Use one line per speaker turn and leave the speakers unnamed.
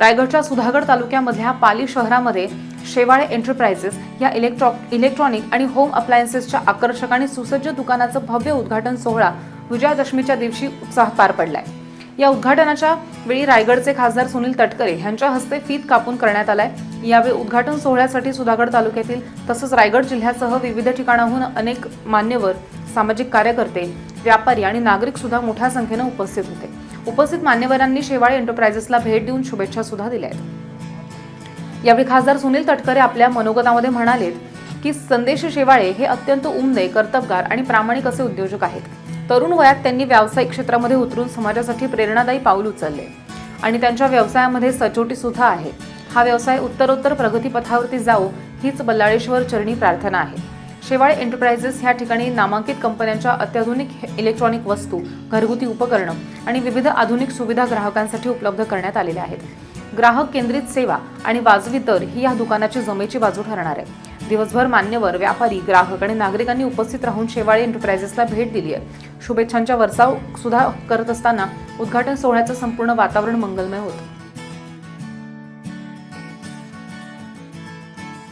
रायगडच्या सुधागड तालुक्यामधल्या पाली शहरामध्ये शेवाळे एंटरप्राइजेस या इलेक्ट्रॉ इलेक्ट्रॉनिक आणि होम अप्लायन्सेसच्या आकर्षक आणि सुसज्ज दुकानाचं भव्य उद्घाटन सोहळा विजयादशमीच्या दिवशी उत्साहात पार पडलाय. या उद्घाटनाच्या वेळी रायगडचे खासदार सुनील तटकरे यांच्या हस्ते फीत कापून करण्यात आलाय. यावेळी उद्घाटन सोहळ्यासाठी सुधागड तालुक्यातील तसंच रायगड जिल्ह्यासह विविध ठिकाणाहून अनेक मान्यवर सामाजिक कार्यकर्ते व्यापारी आणि नागरिक सुद्धा मोठ्या संख्येनं उपस्थित होते. उपस्थित मान्यवरांनी शेवाळे एंटरप्राइजेसला भेट देऊन शुभेच्छा सुद्धा दिल्या आहेत. यावेळी खासदार सुनील तटकरे आपल्या मनोगतामध्ये म्हणालेत की संदेश शेवाळे हे अत्यंत उमदे कर्तबगार आणि प्रामाणिक असे उद्योजक आहेत. तरुण वयात त्यांनी व्यावसायिक क्षेत्रामध्ये उतरून समाजासाठी प्रेरणादायी पाऊल उचलले आणि त्यांच्या व्यवसायामध्ये सचोटी सुद्धा आहे. हा व्यवसाय उत्तरोत्तर प्रगतीपथावरती जाऊ हीच बल्लाळेश्वर चरणी प्रार्थना आहे. शेवाळे एंटरप्राइजेस ह्या ठिकाणी नामांकित कंपन्यांच्या अत्याधुनिक इलेक्ट्रॉनिक वस्तू घरगुती उपकरणं आणि विविध आधुनिक सुविधा ग्राहकांसाठी उपलब्ध करण्यात आलेल्या आहेत. ग्राहक केंद्रित सेवा आणि वाजवी दर ही या दुकानाची जमेची बाजू ठरणार आहे. दिवसभर मान्यवर व्यापारी ग्राहक आणि नागरिकांनी उपस्थित राहून शेवाळे एंटरप्राइजेसला भेट दिली आहे. शुभेच्छांच्या वर्षाव सुद्धा करत असताना उद्घाटन सोहळ्याचं संपूर्ण वातावरण मंगलमय होतं.